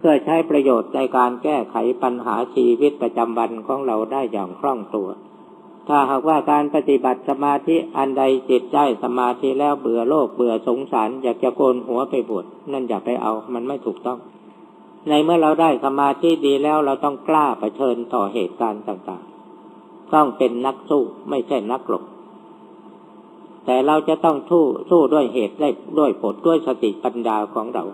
เพื่อใช้ประโยชน์ในการแก้ไขปัญหาชีวิตประจำวันของเราได้อย่างคล่องตัว ถ้าหากว่าการปฏิบัติสมาธิอันใดจิตได้สมาธิแล้วเบื่อโลกเบื่อสงสาร อยากจะโกนหัวไปบวชนั่นอย่าไปเอามันไม่ถูกต้อง ในเมื่อเราได้สมาธิดีแล้วเราต้องกล้าเผชิญต่อเหตุการณ์ต่างๆ ต้องเป็นนักสู้ไม่ใช่นักหลบแต่เราจะต้องสู้สู้ด้วยเหตุได้ด้วยผลด้วยสติปัญญาของเรา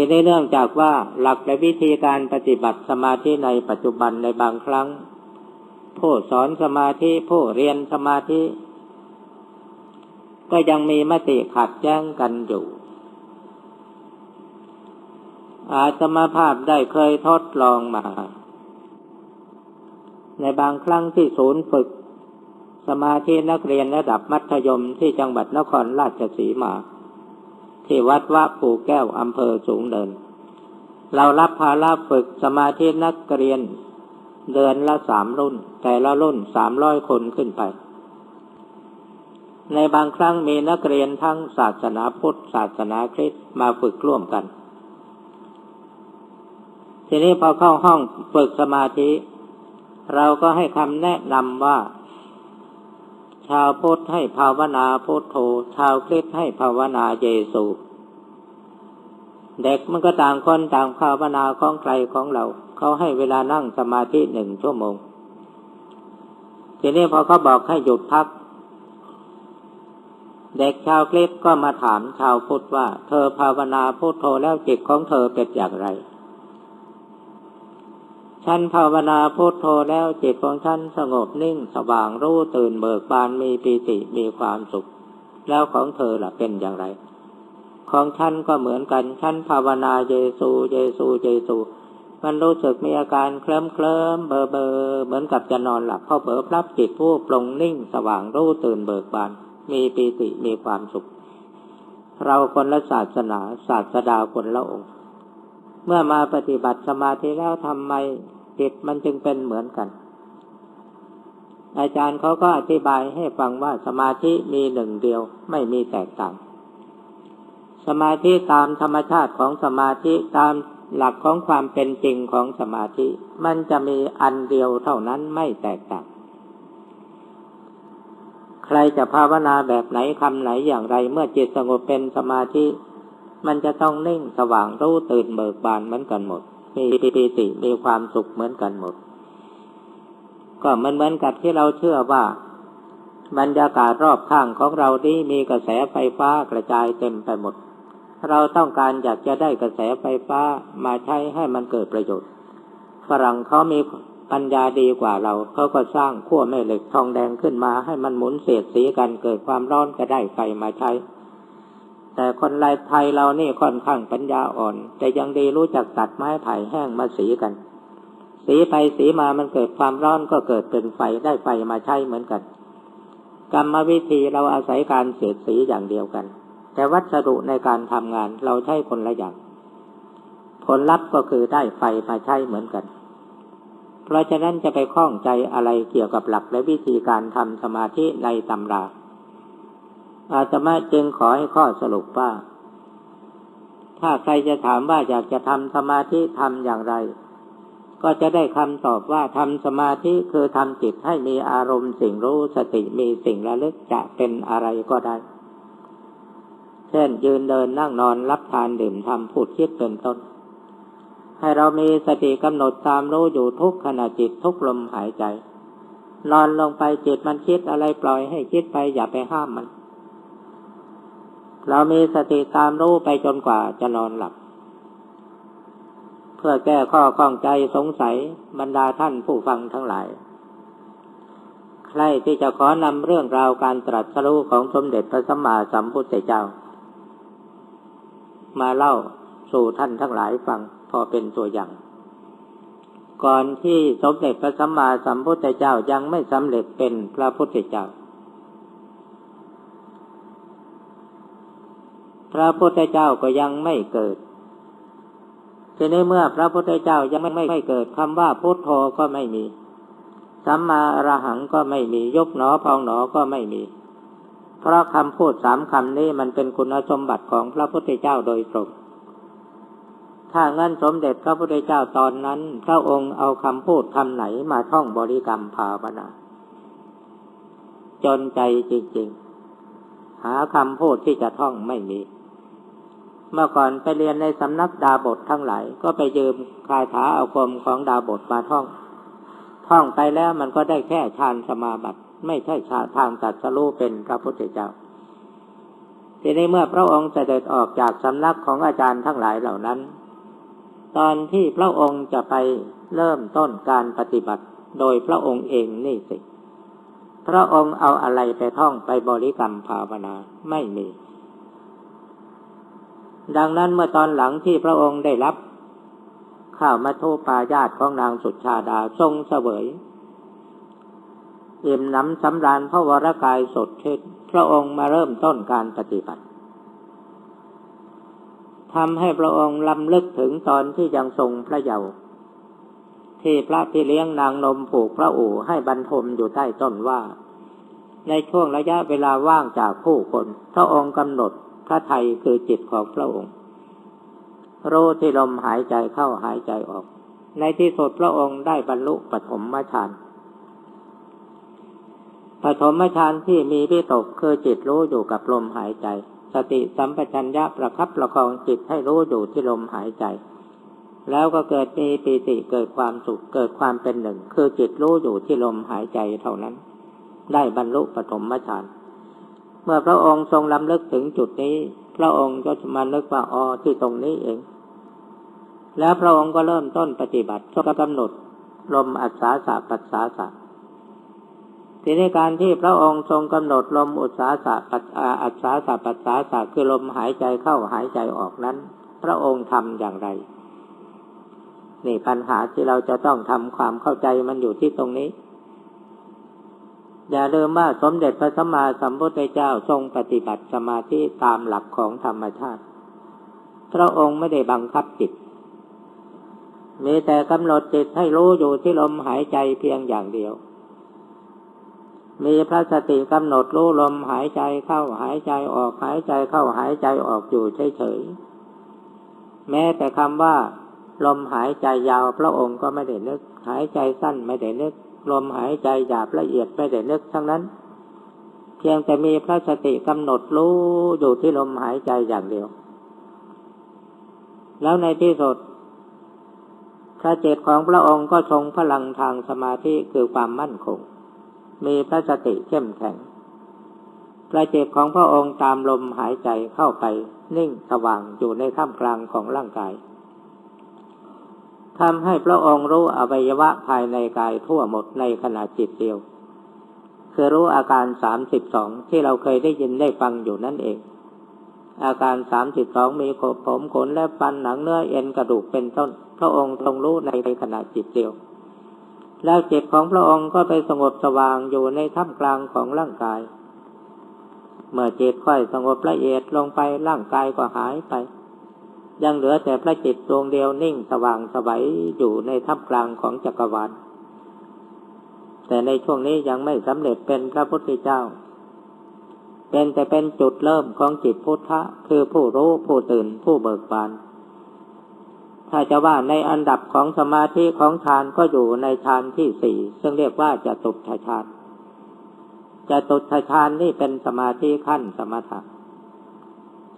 ทีนี้เนื่องจากว่าหลักและวิธีการปฏิบัติสมาธิในปัจจุบันในบางครั้ง ผู้สอนสมาธิผู้เรียนสมาธิ ก็ยังมีมติขัดแย้งกันอยู่ อาตมาภาพได้เคยทดลองมา ในบางครั้งที่ศูนย์ฝึก สมาธินักเรียนระดับมัธยมที่จังหวัดนครราชสีมา ที่วัดวะปู่แก้วอำเภอสูงเดิน เรารับภาระฝึกสมาธินักเรียน เดือนละสามรุ่น แต่ละรุ่นสามร้อยคนขึ้นไป ในบางครั้งมีนักเรียนทั้งศาสนาพุทธ ศาสนาคริสต์มาฝึกร่วมกัน ทีนี้พอเข้าห้องฝึกสมาธิ เราก็ให้คำแนะนำว่า ชาวพุทธให้ภาวนาพุทโธ ชาวคริสต์ให้ภาวนาเยซู เด็กมันก็ต่างคนต่างภาวนาของใครของเรา เขาให้เวลานั่งสมาธิหนึ่งชั่วโมง ทีนี้พอเขาบอกให้หยุดพัก เด็กชาวคริสต์ก็มาถามชาวพุทธว่า เธอภาวนาพุทโธแล้วจิตของเธอเป็นอย่างไร ฉันภาวนาพุทโธแล้วจิตของฉันสงบนิ่งสว่างรู้ตื่นเบิกบานมีปีติมีความสุข แล้วของเธอล่ะเป็นอย่างไร ของฉันก็เหมือนกันฉันภาวนาเยซูเยซูเยซู มันรู้สึกมีอาการเคลิ้มเคลิ้มเบอเบอเหมือนกับจะนอนหลับพอเผลอพลับจิตผู้ปลงนิ่งสว่างรู้ตื่นเบิกบาน มีปีติมีความสุข เราคนละศาสนาศาสดาคนละองค์ เมื่อมาปฏิบัติสมาธิแล้วทำไม จิตมันจึงเป็นเหมือนกัน อาจารย์เขาก็อธิบายให้ฟังว่าสมาธิมีหนึ่งเดียวไม่มีแตกต่าง สมาธิตามธรรมชาติของสมาธิตามหลักของความเป็นจริงของสมาธิ มันจะมีอันเดียวเท่านั้นไม่แตกต่าง ใครจะภาวนาแบบไหนคำไหนอย่างไร เมื่อจิตสงบเป็นสมาธิ มันจะต้องนิ่งสว่างรู้ตื่นเบิกบานเหมือนกันหมด มีปีติมีความสุขเหมือนกันหมด ก็มันเหมือนกับที่เราเชื่อว่าบรรยากาศรอบข้างของเราที่มีกระแสไฟฟ้ากระจายเต็มไปหมด เราต้องการอยากจะได้กระแสไฟฟ้ามาใช้ให้มันเกิดประโยชน์ ฝรั่งเขามีปัญญาดีกว่าเราเขาก็สร้างขั้วแม่เหล็กทองแดงขึ้นมาให้มันหมุนเสียดสีกันเกิดความร้อนก็ได้ไฟมาใช้ แต่คนไทยเรานี่ค่อนข้างปัญญาอ่อน แต่ยังดีรู้จักตัดไม้ไผ่แห้งมาสีกัน สีไปสีมามันเกิดความร้อนก็เกิดเป็นไฟได้ไฟมาใช้เหมือนกัน กรรมวิธีเราอาศัยการเสียดสีอย่างเดียวกัน แต่วัสดุในการทำงานเราใช้คนละอย่างผลลัพธ์ก็คือได้ไฟมาใช้เหมือนกัน เพราะฉะนั้นจะไปข้องใจอะไรเกี่ยวกับหลักและวิธีการทำสมาธิในตำรา อาตมาจึงขอให้ข้อสรุปว่า ถ้าใครจะถามว่าอยากจะทำสมาธิทำอย่างไร ก็จะได้คำตอบว่าทำสมาธิคือทำจิตให้มีอารมณ์สิ่งรู้สติมีสิ่งระลึกจะเป็นอะไรก็ได้ เช่นยืนเดินนั่งนอนรับทานดื่มทำพูดคิดเป็นต้น ให้เรามีสติกำหนดตามรู้อยู่ทุกขณะจิตทุกลมหายใจ นอนลงไปจิตมันคิดอะไรปล่อยให้คิดไปอย่าไปห้ามมัน เรามีสติตามรู้ไปจนกว่าจะนอนหลับ เพื่อแก้ข้อข้องใจสงสัยบรรดาท่านผู้ฟังทั้งหลาย ใครที่จะขอนำเรื่องราวการตรัสรู้ของสมเด็จพระสัมมาสัมพุทธเจ้า มาเล่าสู่ท่านทั้งหลายฟังพอเป็นตัวอย่าง ก่อนที่สมเด็จพระสัมมาสัมพุทธเจ้ายังไม่สำเร็จเป็นพระพุทธเจ้าพ ระพุทธเจ้าก็ยังไม่เกิดทีนี้เมื่อพระพุทธเจ้ายังไม่ไม่เกิดคำว่าพุทโธก็ไม่มี สัมมาอรหังก็ไม่มียกหนอพองหนอก็ไม่มี เพราะคำพูดสามคำนี้มันเป็นคุณสมบัติของพระพุทธเจ้าโดยตรง ถ้างั้นสมเด็จพระพุทธเจ้าตอนนั้น พระองค์เอาคำพูดคำไหนมาท่องบริกรรมภาวนาจนใจจริง ๆ หาคำพูดที่จะท่องไม่มี เมื่อก่อนไปเรียนในสำนักดาบททั้งหลาย ก็ไปยืมคาถาอาคมของดาบทมาท่อง ท่องไปแล้วมันก็ได้แค่ฌานสมาบัติ ไม่ใช่ชาทางตัดสรู้เป็นพระพุทธเจ้า ทีนี้เมื่อพระองค์เสด็จออกจากสำนักของอาจารย์ทั้งหลายเหล่านั้น ตอนที่พระองค์จะไปเริ่มต้นการปฏิบัติโดยพระองค์เองนี่สิ พระองค์เอาอะไรไปท่องไปบริกรรมภาวนาไม่มี ดังนั้นเมื่อตอนหลังที่พระองค์ได้รับ ข้าวมาโทปายาตของนางสุชาดาทรงเสวยอิ่มน้ำสำราญพระวรกายสดชื่นพระองค์มาเริ่มต้นการปฏิบัติทำให้พระองค์ลำลึกถึงตอนที่ยังทรงพระเยาว์ที่พระที่เลี้ยงนางนมผูกพระอู่ให้บรรทมอยู่ใต้ต้นว่า ในช่วงระยะเวลาว่างจากผู้คน พระองค์กำหนด พระไทยคือจิตของพระองค์รู้ที่ลมหายใจเข้าหายใจออก ในที่สุดพระองค์ได้บรรลุปฐมฌานปฐมฌานที่มีพิตกคือจิตรู้อยู่กับลมหายใจ สติสัมปชัญญะประคับประคองจิตให้รู้อยู่ที่ลมหายใจ แล้วก็เกิดมีปีติเกิดความสุขเกิดความเป็นหนึ่ง คือจิตรู้อยู่ที่ลมหายใจเท่านั้น ได้บรรลุปฐมฌานเมื่อพระองค์ทรงลำลึกถึงจุดนี้ พระองค์ก็จะมานึกว่าอ๋อที่ตรงนี้เอง แล้วพระองค์ก็เริ่มต้นปฏิบัติก็กำหนดลมอัศาสะปัสสาสะทีนี้การที่พระองค์ทรงกำหนดลมอุตสาสะปัสอัศาสะปัสสาสะคือลมหายใจเข้าหายใจออกนั้น พระองค์ทำอย่างไร นี่ปัญหาที่เราจะต้องทำความเข้าใจมันอยู่ที่ตรงนี้ อย่าลืมว่าสมเด็จพระสัมมาสัมพุทธเจ้าทรงปฏิบัติสมาธิตามหลักของธรรมชาติ พระองค์ไม่ได้บังคับจิต มีแต่กำหนดจิตให้รู้อยู่ที่ลมหายใจเพียงอย่างเดียว มีพระสติกำหนดรู้ลมหายใจเข้าหายใจออกหายใจเข้าหายใจออกอยู่เฉยๆ แม้แต่คำว่า ลมหายใจยาวพระองค์ก็ไม่ได้นึก หายใจสั้นไม่ได้นึก ลมหายใจหยาบละเอียดไม่ได้นึกทั้งนั้น เพียงแต่มีพระสติกำหนดรู้อยู่ที่ลมหายใจอย่างเดียว แล้วในที่สุดพระเจตของพระองค์ก็ทรงพลังทางสมาธิคือความมั่นคง มีพระสติเข้มแข็ง พระเจตของพระองค์ตามลมหายใจเข้าไปนิ่งสว่างอยู่ในท่ามกลางของร่างกาย ทำให้พระองค์รู้อวัยวะภายในกายทั่วหมดในขณะจิตเดียว คือรู้อาการสามสิบสองที่เราเคยได้ยินได้ฟังอยู่นั่นเอง อาการสามสิบสองมีผมขนและฟันหนังเนื้อเอ็นกระดูกเป็นต้น พระองค์ทรงรู้ในขณะจิตเดียว แล้วจิตของพระองค์ก็ไปสงบสว่างอยู่ในท่ามกลางของร่างกาย เมื่อจิตค่อยสงบละเอียดลงไปร่างกายก็หายไป ยังเหลือแต่พระจิตดวงเดียวนิ่งสว่างสวัยอยู่ในท่ามกลางของจักรวาล แต่ในช่วงนี้ยังไม่สำเร็จเป็นพระพุทธเจ้า เป็นแต่เป็นจุดเริ่มของจิตพุทธะ คือผู้รู้ผู้ตื่นผู้เบิกบาน ถ้าจะว่าในอันดับของสมาธิของฌานก็อยู่ในฌานที่สี่ซึ่งเรียกว่าจะตุทฌานจะตุทฌานนี่เป็นสมาธิขั้นสมถะ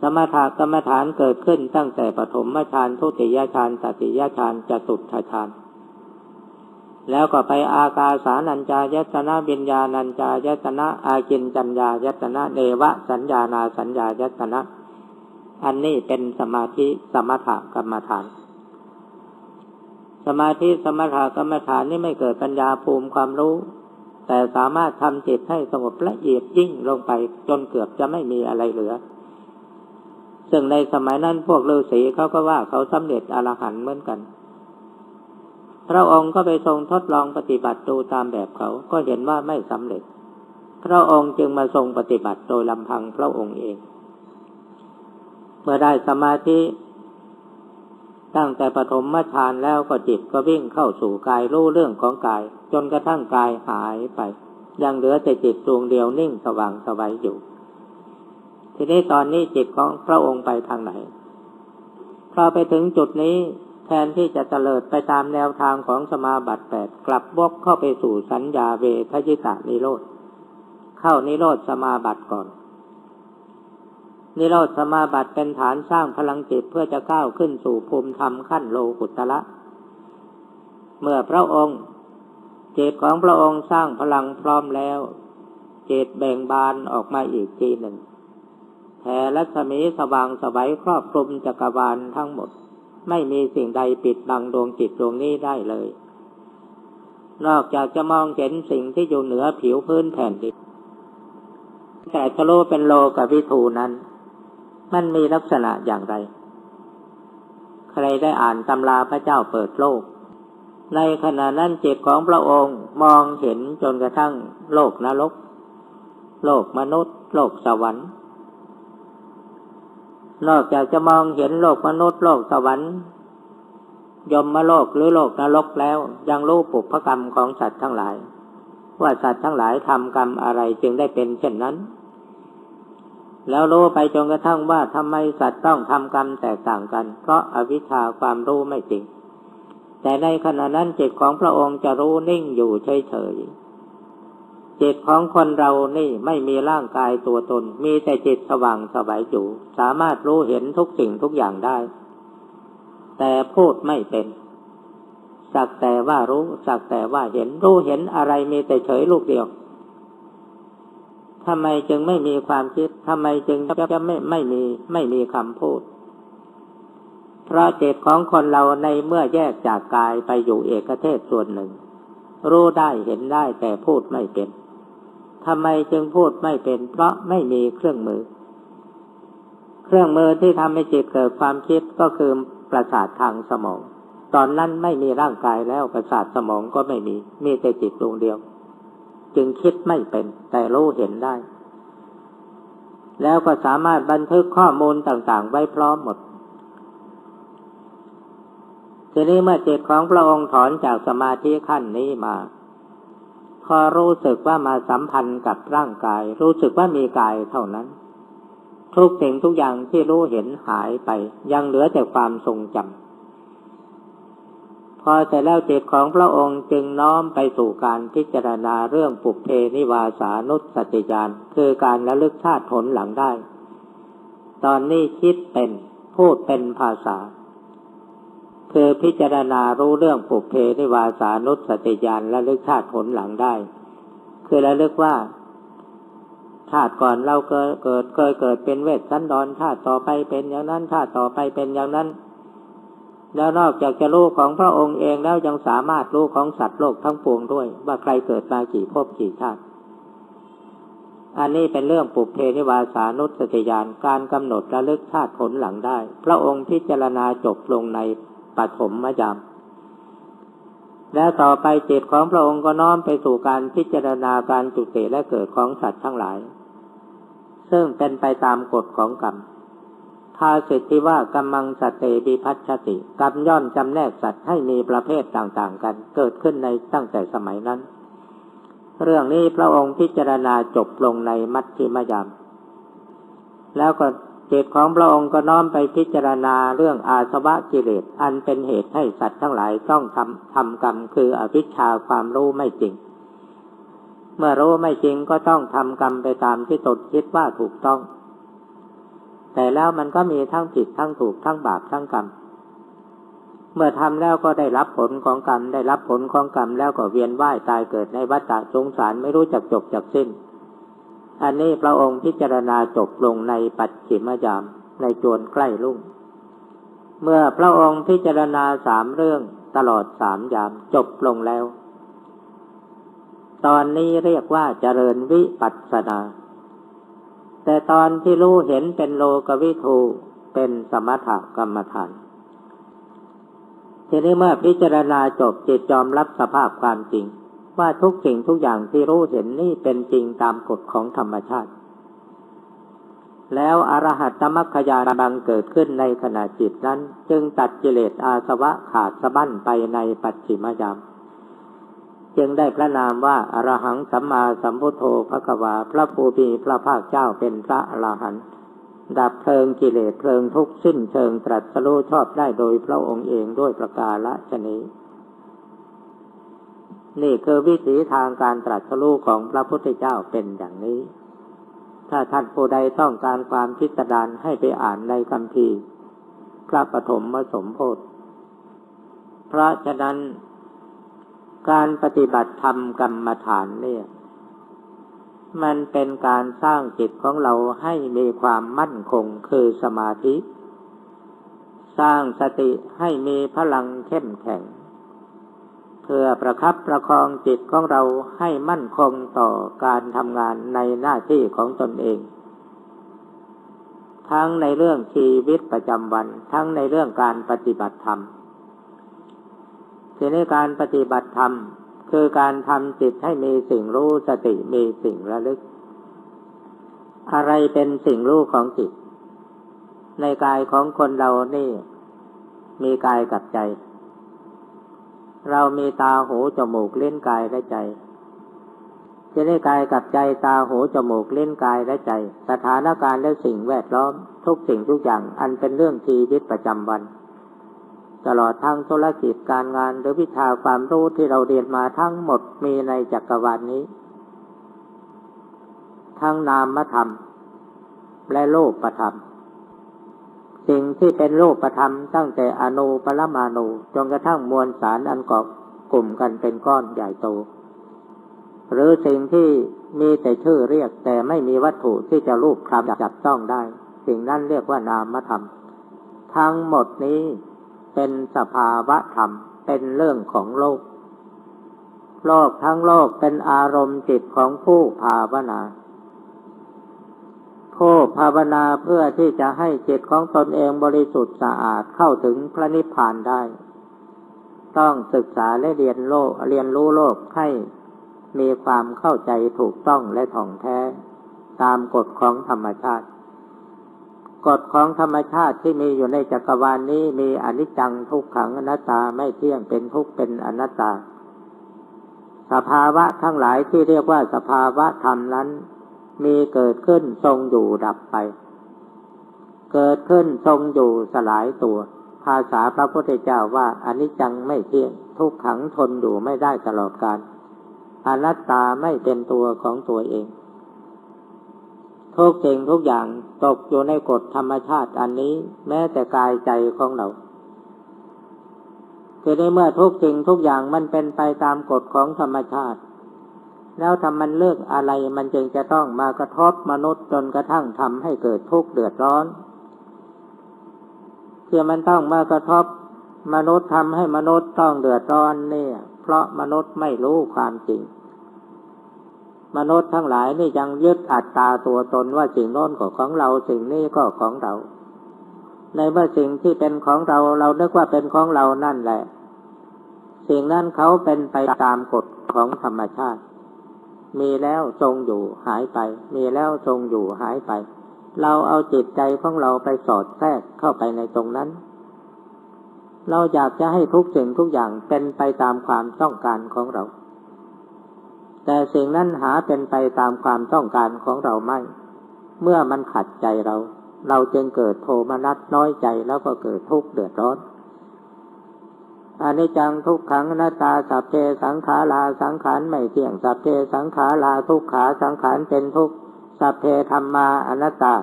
สมถะกรรมฐานเกิดขึ้นตั้งแต่ปฐมฌานทุติยฌานตติยฌานจะตุทฌานแล้วก็ไปอากาสานัญจายตนะบิญญาณัญจายตนะอากินจัญญายตนะเนวะสัญญานาสัญญายตนะ อันนี้เป็นสมาธิสมถะกรรมฐาน สมาธิสมถะกรรมฐานนี่ไม่เกิดปัญญาภูมิความรู้ แต่สามารถทำจิตให้สงบละเอียดยิ่งลงไปจนเกือบจะไม่มีอะไรเหลือ ซึ่งในสมัยนั้นพวกฤาษีเขาก็ว่าเขาสำเร็จอรหันต์เหมือนกัน พระองค์ก็ไปทรงทดลองปฏิบัติดูตามแบบเขาก็เห็นว่าไม่สำเร็จ พระองค์จึงมาทรงปฏิบัติโดยลำพังพระองค์เอง เมื่อได้สมาธิตั้งแต่ปฐมฌานแล้วก็จิตก็วิ่งเข้าสู่กายรู้เรื่องของกาย จนกระทั่งกายหายไป ยังเหลือแต่จิตดวงเดียวนิ่งสว่างสวัยอยู่ ทีนี้ตอนนี้จิตของพระองค์ไปทางไหน พอไปถึงจุดนี้แทนที่จะเตลิดไปตามแนวทางของสมาบัติแปดกลับวกเข้าไปสู่สัญญาเวทยิตานิโรธ เข้านิโรธสมาบัติก่อน นิโรธสมาบัติเป็นฐานสร้างพลังจิตเพื่อจะก้าวขึ้นสู่ภูมิธรรมขั้นโลกุตละ เมื่อพระองค์จิตของพระองค์สร้างพลังพร้อมแล้วจิตแบ่งบานออกมาอีกทีหนึ่ง แผ่รัศมีสว่างสวัยครอบคลุมจักรวาลทั้งหมด ไม่มีสิ่งใดปิดบังดวงจิตดวงนี้ได้เลย นอกจากจะมองเห็นสิ่งที่อยู่เหนือผิวพื้นแผ่นดินแต่จะรู้เป็นโลกับวิถูนั้น มันมีลักษณะอย่างไร ใครได้อ่านตำราพระเจ้าเปิดโลก ในขณะนั้นจิตของพระองค์มองเห็นจนกระทั่งโลกนรก โลกมนุษย์ โลกสวรรค์ นอกจากจะมองเห็นโลกมนุษย์โลกสวรรค์ ยมมาโลกหรือโลกนรกแล้ว ยังรู้ปุพกรรมของสัตว์ทั้งหลาย ว่าสัตว์ทั้งหลายทำกรรมอะไรจึงได้เป็นเช่นนั้น แล้วรู้ไปจนกระทั่งว่าทำไมสัตว์ต้องทำกรรมแตกต่างกัน เพราะอวิชชาความรู้ไม่จริง แต่ในขณะนั้นจิตของพระองค์จะรู้นิ่งอยู่เฉยๆ จิตของคนเรานี่ไม่มีร่างกายตัวตน มีแต่จิตสว่างสบายอยู่ สามารถรู้เห็นทุกสิ่งทุกอย่างได้ แต่พูดไม่เป็น สักแต่ว่ารู้ สักแต่ว่าเห็นรู้เห็นอะไรมีแต่เฉยลูกเดียวทำไมจึงไม่มีความคิดทำไมจึงจะไม่ไม่มีไม่มีคำพูด เพราะจิตของคนเราในเมื่อแยกจากกายไปอยู่เอกเทศส่วนหนึ่ง รู้ได้เห็นได้แต่พูดไม่เป็น ทำไมจึงพูดไม่เป็น เพราะไม่มีเครื่องมือ เครื่องมือที่ทำให้จิตเกิดความคิดก็คือประสาททางสมอง ตอนนั้นไม่มีร่างกายแล้วประสาทสมองก็ไม่มี มีแต่จิตดวงเดียว จึงคิดไม่เป็น แต่รู้เห็นได้ แล้วก็สามารถบันทึกข้อมูลต่างๆ ไว้พร้อมหมดทีนี้เมื่อจิตของพระองค์ถอนจากสมาธิขั้นนี้มา อรู้สึกว่ามาสัมพันธ์กับร่างกาย รู้สึกว่ามีกายเท่านั้น ทุกสิ่งทุกอย่างที่รู้เห็นหายไป ยังเหลือแต่ความทรงจำพอแต่แล้วจิตของพระองค์จึงน้อมไปสู่การพิจารณาเรื่องปุเพนิวาสานุสติญาณคือการระลึกชาติผลหลังได้ ตอนนี้คิดเป็นพูดเป็นภาษา คือพิจารณารู้เรื่องปุเพนิวาสานุสติญาณและลึกชาติผลหลังได้ คือระลึกว่า ชาติก่อนเราเกิดเกิดเคยเกิดเป็นเวทสันดรชาติต่อไปเป็นอย่างนั้นชาติต่อไปเป็นอย่างนั้น แล้วนอกจากจะรู้ของพระองค์เองแล้วยังสามารถรู้ของสัตว์โลกทั้งปวงด้วย ว่าใครเกิดมากี่ภพกี่ชาติ อันนี้เป็นเรื่องปุเพนิวาสานุสติญาณการกำหนดระลึกชาติผลหลังได้ พระองค์พิจารณาจบลงใน ปฐมมยามและต่อไปจิตของพระองค์ก็น้อมไปสู่การพิจารณาการจุติและเกิดของสัตว์ทั้งหลาย ซึ่งเป็นไปตามกฎของกรรมภาสิทธิว่ากรรมังสเตปิพัชติกรรมย่อนจำแนกสัตว์ให้มีประเภทต่างๆกัน เกิดขึ้นในตั้งแต่สมัยนั้น เรื่องนี้พระองค์พิจารณาจบลงในมัชฌิมยาม แล้วก็ จิตของพระองค์ก็น้อมไปพิจารณาเรื่องอาสวะกิเลสอันเป็นเหตุให้สัตว์ทั้งหลายต้องทำทำกรรมคืออวิชชาความรู้ไม่จริง เมื่อรู้ไม่จริงก็ต้องทำกรรมไปตามที่ตนคิดว่าถูกต้อง แต่แล้วมันก็มีทั้งผิดทั้งถูกทั้งบาปทั้งกรรม เมื่อทำแล้วก็ได้รับผลของกรรมได้รับผลของกรรมแล้วก็เวียนว่ายตายเกิดในวัฏสงสารไม่รู้จักจบจักสิ้น อันนี้พระองค์พิจารณาจบลงในปัจฉิมยามในจวนใกล้ลุ่ง เมื่อพระองค์พิจารณาสามเรื่องตลอดสามยามจบลงแล้ว ตอนนี้เรียกว่าเจริญวิปัสสนา แต่ตอนที่รู้เห็นเป็นโลกวิทูเป็นสมถกรรมฐาน ทีนี้เมื่อพิจารณาจบจิตยอมรับสภาพความจริง ว่าทุกสิ่งทุกอย่างที่รู้เห็นนี่เป็นจริงตามกฎของธรรมชาติ แล้วอรหัตตมัคคยาบังเกิดขึ้นในขณะจิตนั้น จึงตัดกิเลสอาสวะขาดสะบั้นไปในปัจฉิมยามจึงได้พระนามว่าอรหังสัมมาสัมพุทโธพระกวาพระภูมิพระภาคเจ้าเป็นพระอรหันต์ดับเพลิงกิเลสเพลิงทุกข์สิ้นเชิงตรัสรู้ชอบได้โดยพระองค์เองด้วยประกาละชนี้ นี่คือวิถีทางการตรัสรู้ของพระพุทธเจ้าเป็นอย่างนี้ ถ้าท่านผู้ใดต้องการความพิสดารให้ไปอ่านในคำพีพระปฐมมสมโพธิเพราะฉะนั้น การปฏิบัติธรรมกรรมฐานเนี่ย มันเป็นการสร้างจิตของเราให้มีความมั่นคงคือสมาธิ สร้างสติให้มีพลังเข้มแข็ง พื่อประคับประคองจิตของเราให้มั่นคงต่อการทำงานในหน้าที่ของตนเอง ทั้งในเรื่องชีวิตประจำวัน ทั้งในเรื่องการปฏิบัติธรรมทีนี้การปฏิบัติธรรมคือการทำจิตให้มีสิ่งรู้สติมีสิ่งระลึก อะไรเป็นสิ่งรู้ของจิต ในกายของคนเรานี่ มีกายกับใจ เรามีตาหูจมูกเล่นกายและใจจะได้กายกับใจตาหูจมูกเล่นกายและใจ สถานการณ์และสิ่งแวดล้อม ทุกสิ่งทุกอย่างอันเป็นเรื่องชีวิตประจำวัน ตลอดทั้งธุรกิจการงานหรือวิชาความรู้ที่เราเรียนมาทั้งหมดมีในจักรวาลนนี้ ทั้งนามธรรม และโลกประธรรม สิ่งที่เป็นโลกประธรรมตั้งแต่อนุปรมาณูจนกระทั่งมวลสารอันเกาะกลุ่มกันเป็นก้อนใหญ่โต หรือสิ่งที่มีแต่ชื่อเรียกแต่ไม่มีวัตถุที่จะรูปคลำจับต้องได้ สิ่งนั้นเรียกว่านามธรรม ทั้งหมดนี้เป็นสภาวะธรรม เป็นเรื่องของโลก โลกทั้งโลกเป็นอารมณ์จิตของผู้ภาวนา ผู้ภาวนาเพื่อที่จะให้จิตของตนเองบริสุทธิ์สะอาดเข้าถึงพระนิพพานได้ ต้องศึกษาและเรียนโลกเรียนรู้โลกให้มีความเข้าใจถูกต้องและถ่องแท้ ตามกฎของธรรมชาติ กฎของธรรมชาติที่มีอยู่ในจักรวาลนนี้มีอนิจจังทุกขังอนัตตาไม่เที่ยงเป็นทุกข์เป็นอนัตตา สภาวะทั้งหลายที่เรียกว่าสภาวะธรรมนั้น มีเกิดขึ้นทรงอยู่ดับไป เกิดขึ้นทรงอยู่สลายตัว ภาษาพระพุทธเจ้าว่าอน,นิจจังไม่เที่ยง ทุกขังทนอยู่ไม่ได้ตลอดกาลอนัตตาไม่เป็นตัวของตัวเอง ทุกสิ่งทุกอย่างตกอยู่ในกฎธรรมชาติอันนี้แม้แต่กายใจของเราคือในเมื่อทุกสิ่งทุกอย่างมันเป็นไปตามกฎของธรรมชาติ แล้วทำมันเลือกอะไรมันจึงจะต้องมากระทบมนุษย์จนกระทั่งทำให้เกิดทุกข์เดือดร้อนที่มันต้องมากระทบมนุษย์ทำให้มนุษย์ต้องเดือดร้อนเนี่ย เพราะมนุษย์ไม่รู้ความจริง มนุษย์ทั้งหลายนี่ยังยึดอัตตาตัวตนว่าสิ่งโน้นก็ของเราสิ่งนี้ก็ของเรา ในเมื่อสิ่งที่เป็นของเราเราเนึกว่าเป็นของเรานั่นแหละ สิ่งนั้นเขาเป็นไปตามกฎของธรรมชาติ มีแล้วทรงอยู่หายไป มีแล้วทรงอยู่หายไป เราเอาจิตใจของเราไปสอดแทรกเข้าไปในตรงนั้น เราอยากจะให้ทุกสิ่งทุกอย่างเป็นไปตามความต้องการของเรา แต่สิ่งนั้นหาเป็นไปตามความต้องการของเราไม่ เมื่อมันขัดใจเรา เราจึงเกิดโทมนัสน้อยใจแล้วก็เกิดทุกข์เดือดร้อน อันนี้จังทุกขังนาตาสัพเพสังขาราสังขารไม่เที่ยงสัพเพสังขาราทุกขาสังขารเป็นทุกสัพเพธรรมาอนัตตา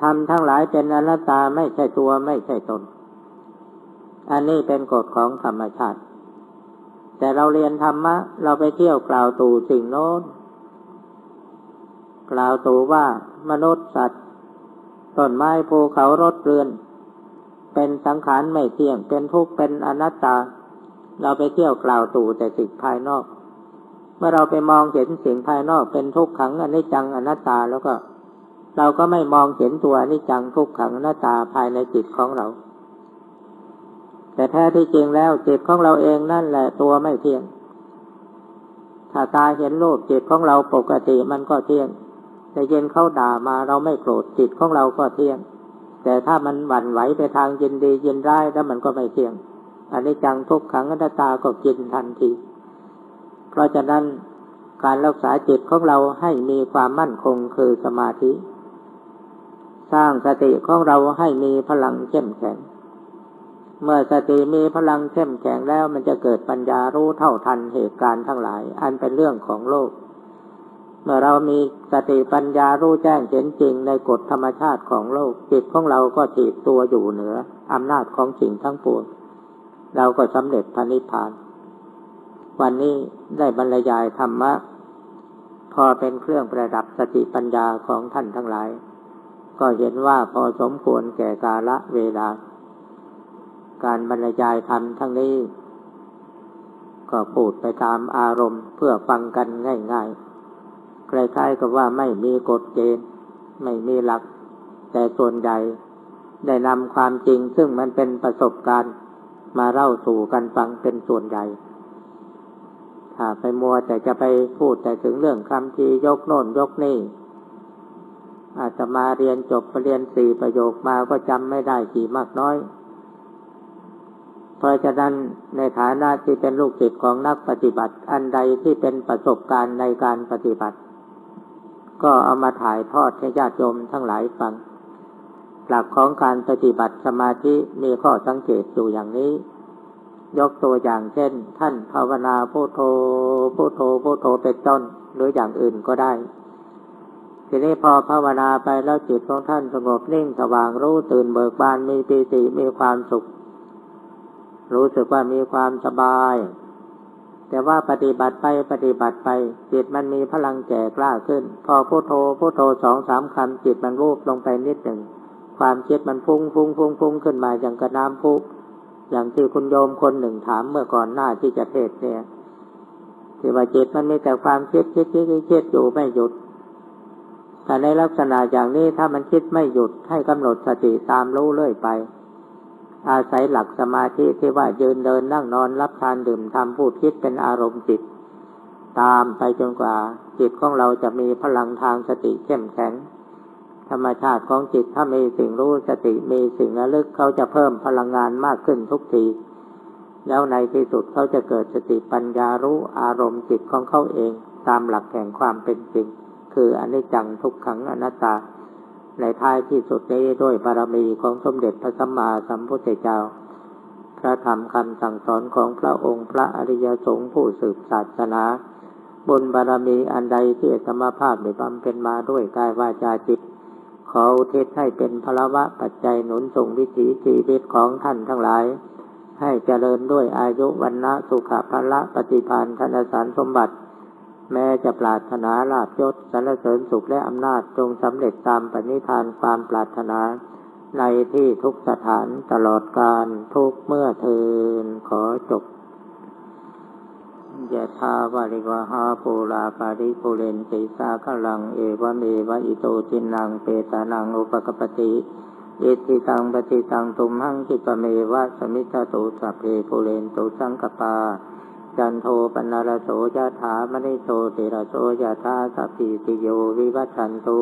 ทำทั้งหลายเป็นอนัตตาไม่ใช่ตัวไม่ใช่ตน อันนี้เป็นกฎของธรรมชาติ แต่เราเรียนธรรมะ เราไปเที่ยวกล่าวตู่สิ่งโน้น กล่าวตู่ว่ามนุษย์สัตว์ต้นไม้ภูเขารถเรือน เป็นสังขารไม่เที่ยง เป็นทุกข์เป็นอนัตตา เราไปเที่ยวกล่าวตู่แต่สิ่งภายนอก เมื่อเราไปมองเห็นสิ่งภายนอกเป็นทุกขังอนิจจังอนัตตาแล้วก็ เราก็ไม่มองเห็นตัวอนิจจังทุกขังอนัตตาภายในจิตของเรา แต่แท้ที่จริงแล้วจิตของเราเองนั่นแหละตัวไม่เที่ยง ถ้าตาเห็นโลกจิตของเราปกติมันก็เที่ยงแต่เย็นเขาด่ามาเราไม่โกรธจิตของเราก็เที่ยง แต่ถ้ามันหวั่นไหวไปทางยินดียินร้ายแล้วมันก็ไม่เที่ยง อันนี้จังทุกขังอนัตตาก็กินทันที เพราะฉะนั้นการรักษาจิตของเราให้มีความมั่นคงคือสมาธิ สร้างสติของเราให้มีพลังเข้มแข็ง เมื่อสติมีพลังเข้มแข็งแล้วมันจะเกิดปัญญารู้เท่าทันเหตุการณ์ทั้งหลาย อันเป็นเรื่องของโลก เมื่อเรามีสติปัญญารู้แจ้งเห็นจริงในกฎธรรมชาติของโลก จิตของเราก็จีบตัวอยู่เหนืออำนาจของสิ่งทั้งปวงเราก็สำเร็จพระนิพพาน วันนี้ได้บรรยายธรรมะ พอเป็นเครื่องประดับสติปัญญาของท่านทั้งหลาย ก็เห็นว่าพอสมควรแก่กาละเวลา การบรรยายธรรมทั้งนี้ ก็พูดไปตามอารมณ์เพื่อฟังกันง่าย ๆ ใครๆกับว่าไม่มีกฎเกณฑ์ ไม่มีหลัก แต่ส่วนใหญ่ได้นำความจริงซึ่งมันเป็นประสบการณ์มาเล่าสู่กันฟังเป็นส่วนใหญ่ถ้าไปมัวแต่จะไปพูดแต่ถึงเรื่องคำทียกโน่นยกนี่ อาจจะมาเรียนจบเรียนสี่ประโยคมาก็จำไม่ได้กี่มากน้อย เพราะฉะนั้นในฐานะที่เป็นลูกศิษย์ของนักปฏิบัติ อันใดที่เป็นประสบการณ์ในการปฏิบัติ ก็เอามาถ่ายทอดให้ญาติโยมทั้งหลายฟัง หลักของการปฏิบัติสมาธิมีข้อสังเกตอยู่อย่างนี้ ยกตัวอย่างเช่น ท่านภาวนาพุโทโธพุโทโธพุโทโธเป็นต้นหรืออย่างอื่นก็ได้ทีนี้พอภาวนาไปแล้วจิตของท่านสงบนิ่งสว่างรู้ตื่นเบิกบานมีปีติมีความสุข รู้สึกว่ามีความสบาย แต่ว่าปฏิบัติไปปฏิบัติไป จิตมันมีพลังแก่กล้าขึ้น พอพุโทโธพุโทโธสองสามคำจิตมันวูบลงไปนิดหนึ่ง ความคิดมันพุ่งพุ่งพุ่งพุ่งขึ้นมาอย่างกระน้ำพุอย่างที่คุณโยมคนหนึ่งถามเมื่อก่อนหน้าที่จะเทศเนี่ยที่ว่าจิตมันมีแต่ความคิดคิดคิดคิดอยู่ไม่หยุด แต่ในลักษณะอย่างนี้ถ้ามันคิดไม่หยุดให้กำหนดสติตามรู้เรื่อยไป อาศัยหลักสมาธิที่ว่ายืนเดินนั่งนอนรับทานดื่มทำพูดคิดเป็นอารมณ์จิต ตามไปจนกว่า จิตของเราจะมีพลังทางสติเข้มแข็ง ธรรมชาติของจิตถ้ามีสิ่งรู้สติมีสิ่งระลึกเขาจะเพิ่มพลังงานมากขึ้นทุกทีแล้วในที่สุดเขาจะเกิดสติปัญญารู้อารมณ์จิตของเขาเอง ตามหลักแห่งความเป็นจริง คืออนิจจังทุกขังอนัตตา ในท้ายที่สุดนี้ด้วยบารมีของสมเด็จพระสัมมาสัมพุทธเจ้า พระธรรมคำสั่งสอนของพระองค์พระอริยสงฆ์ผู้สืบศาสนาบุญบารมีอันใดที่สมภาพได้บำเพ็ญมาด้วยกายวาจาจิต ขออุทิศให้เป็นพลวะปัจจัยหนุนส่งวิถีชีวิตของท่านทั้งหลาย ให้เจริญด้วยอายุวันนะสุขภะละปฏิพานธนสารสมบัติ แม้จะปรารถนาลาบยศสรรเสริญสุขและอำนาจจงสำเร็จตามปณิธานความปรารถนา ในที่ทุกสถานตลอดการทุกเมื่อเทินขอจบยะทาวาริวหาปูลาปาริปุเรนติสาขลังเอวเมวะอิโตจินังเปตานังอุปกปติอิติตังปฏิตังตุมหังกิปเมวะสมิจตุสัพเพปุเรนตุสังกปา จันโทปนารโสยะถามณิโชติระโสยถาสัพพิติโยวิวัชันตุ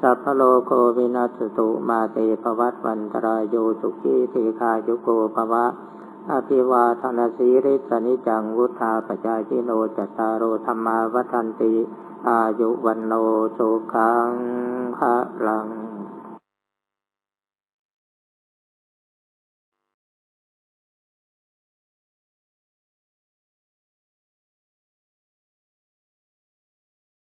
สัพพโลโกวินัสตุมาเตภวัตวันตรายโยสุขีติคายุโกภวะอภิวาทนาสีริสนิจังวุธาปจายโนจตารโรธรรมาวัฏันติ อายุวันโนสุขังภะลัง